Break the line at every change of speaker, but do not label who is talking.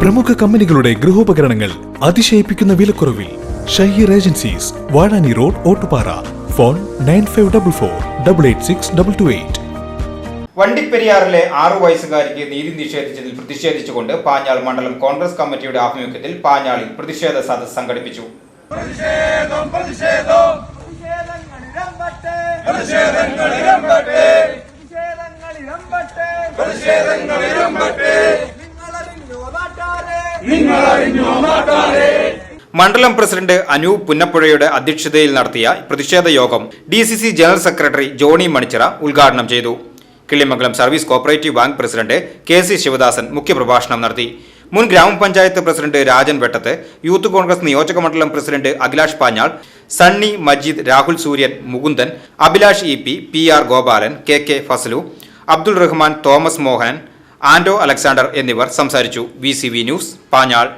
പ്രമുഖ കമ്പനികളുടെ ഗൃഹോപകരണങ്ങൾ അതിശയിപ്പിക്കുന്ന വിലക്കുറവിൽ Shaheer agencies Vazhani road Ottupara. Phone nine five double four double eight six double two eight.
വണ്ടിപ്പെരിയാറിലെ ആറു വയസ്സുകാരിക്ക് നീതി നിഷേധിച്ചതിൽ പ്രതിഷേധിച്ചുകൊണ്ട് പാഞ്ഞാൾ മണ്ഡലം കോൺഗ്രസ് കമ്മിറ്റിയുടെ ആഭിമുഖ്യത്തിൽ പാഞ്ഞാളിൽ പ്രതിഷേധ സദസ് സംഘടിപ്പിച്ചു.
പ്രതിഷേധങ്ങളിരമ്പട്ടെ പ്രതിഷേധങ്ങളിരമ്പട്ടെ നിങ്ങളറിഞ്ഞോ നാട്ടാരെ
മണ്ഡലം പ്രസിഡന്റ് അനൂപ് പുന്നപ്പുഴയുടെ അധ്യക്ഷതയിൽ നടത്തിയ പ്രതിഷേധ യോഗം D C C general secretary Johny Manichira ഉദ്ഘാടനം ചെയ്തു. Kilimangalam service cooperative bank president K C Sivadasan മുഖ്യപ്രഭാഷണം നടത്തി. മുൻ ഗ്രാമപഞ്ചായത്ത് പ്രസിഡന്റ് രാജൻ വെട്ടത്ത് യൂത്ത് കോൺഗ്രസ് നിയോജക മണ്ഡലം president Akhilash Panjal Sunny Majeed Rahul Sooryan Mukundan Abhilash E P P R Gopalan K K Fazalu Abdul Rahman Thomas Mohan Ando Alexander എന്നിവർ സംസാരിച്ചു. V news Panjal.